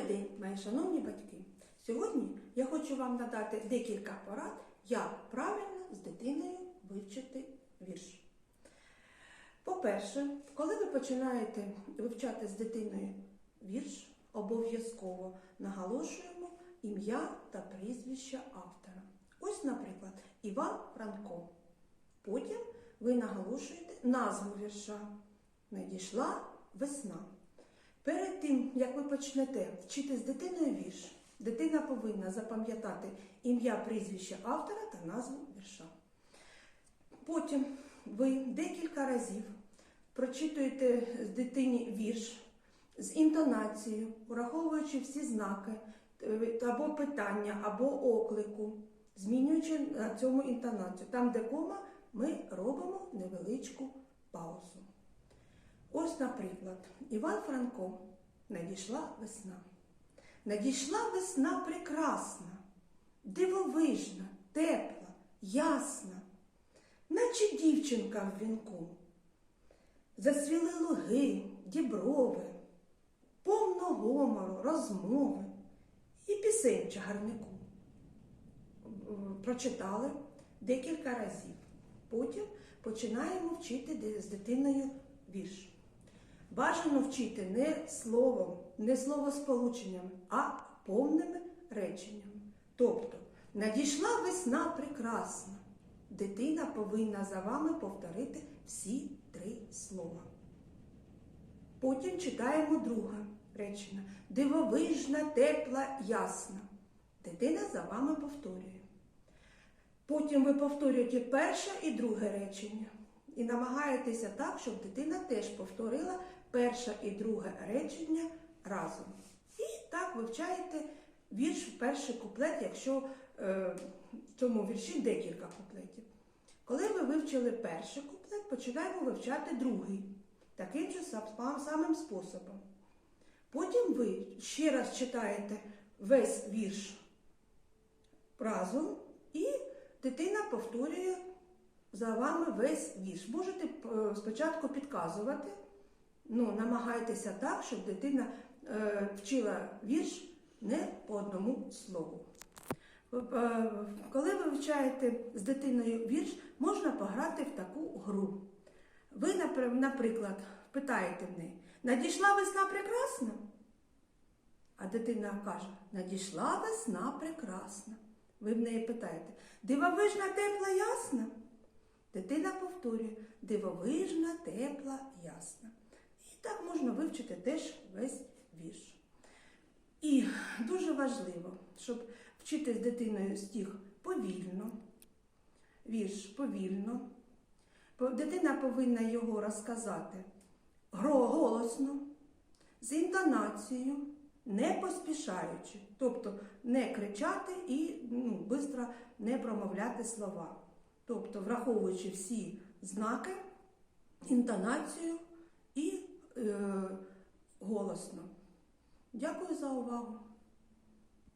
Добрий день, мої шановні батьки! Сьогодні я хочу вам надати декілька порад, як правильно з дитиною вивчити вірш. По-перше, коли ви починаєте вивчати з дитиною вірш, обов'язково наголошуємо ім'я та прізвище автора. Ось, наприклад, Іван Франко. Потім ви наголошуєте назву вірша. Надійшла весна. Перед тим, як ви почнете вчити з дитиною вірш, дитина повинна запам'ятати ім'я прізвище автора та назву вірша. Потім ви декілька разів прочитуєте з дитині вірш з інтонацією, враховуючи всі знаки е, або питання, або оклику, змінюючи на цьому інтонацію. Там, де кома, ми робимо невеличку паузу. Ось, наприклад, Іван Франко надійшла весна. Надійшла весна прекрасна, дивовижна, тепла, ясна, наче дівчинка в вінку. Засвіли луги, діброви, повно гомору, розмови і пісень чагарнику. Прочитали декілька разів. Потім починаємо вчити з дитиною вірш. Бажано вчити не словом, не словосполученнями, а повними реченнями. Тобто, надійшла весна прекрасна. Дитина повинна за вами повторити всі три слова. Потім читаємо друге речення. Дивовижна, тепла, ясна. Дитина за вами повторює. Потім ви повторюєте перше і друге речення. І намагаєтеся так, щоб дитина теж повторила перше і друге речення разом. І так вивчаєте вірш в перший куплет, якщо е, в цьому вірші декілька куплетів. Коли ви вивчили перший куплет, починаємо вивчати другий. Таким же самим способом. Потім ви ще раз читаєте весь вірш разом, і дитина повторює за вами весь вірш. Можете е, спочатку підказувати, ну, намагайтеся так, щоб дитина е, вчила вірш не по одному слову. Е, Коли ви вивчаєте з дитиною вірш, можна пограти в таку гру. Ви, наприклад, питаєте в неї, надійшла весна прекрасна? А дитина каже, надійшла весна прекрасна. Ви в неї питаєте, дивовижна, тепла, ясна? Дитина повторює дивовижна, тепла, ясна. І так можна вивчити теж весь вірш. І дуже важливо, щоб вчити з дитиною стих повільно, вірш повільно. Дитина повинна його розказати голосно, з інтонацією, не поспішаючи, тобто не кричати і ну, швидко не промовляти слова. Тобто, враховуючи всі знаки, інтонацію і е, голосно. Дякую за увагу.